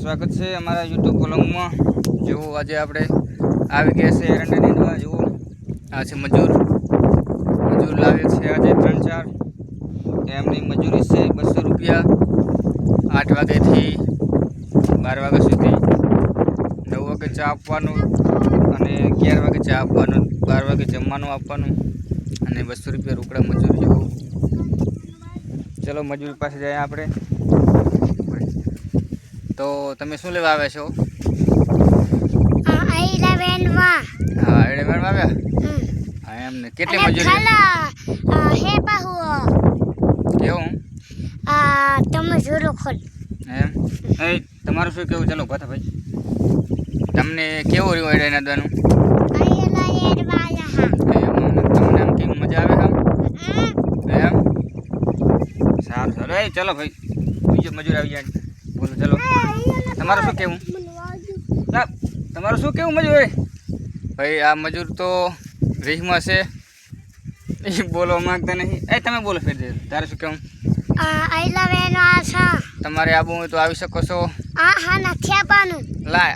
સ્વાગત છે અમારા યુટ્યુબ કોલમમાં જુઓ, આજે આપણે આવી ગયા છે એરંડાની નીંદવા જુઓ, આ છે મજૂર. મજૂર લાવે છે આજે ત્રણ ચાર. એમની મજૂરી છે બસો રૂપિયા. આઠ વાગ્યાથી બાર વાગ્યા સુધી. નવ વાગે ચા આપવાનું અને અગિયાર વાગે ચા આપવાનું, બાર વાગે જમવાનું આપવાનું અને બસો રૂપિયા રોકડા મજૂર. જેવું ચલો, મજૂર પાસે જાય આપણે. તો તમે શું લેવા આવ્યા છો? હા એડે મેડમ આવ્યા? હા એમને કેટલી મજૂરી? હે બાહુ. કેવું તમે જોરો ખોલ. એમ? એ તમારું શું કેવું? ચાલો ભાતા ભાઈ. તમને કેવું રહ્યું એડે નાદવાનું? તમને આમ મજા આવે આમ? એમ? સારું સારું. એ ચલો ભાઈ બીજો મજૂર આવી જાય બોલો ચલો. તમારું શું કેવું? ના તમારું શું કેવું મજૂર? ભાઈ આ મજૂર તો રીહમાં છે. એ બોલવા માંગતા નહીં. એ તમે બોલો ફેર દે તારે શું છે. તમારે આબુ હોય તો આવી શકો છો. આ હા નથી આપવાનું. લાય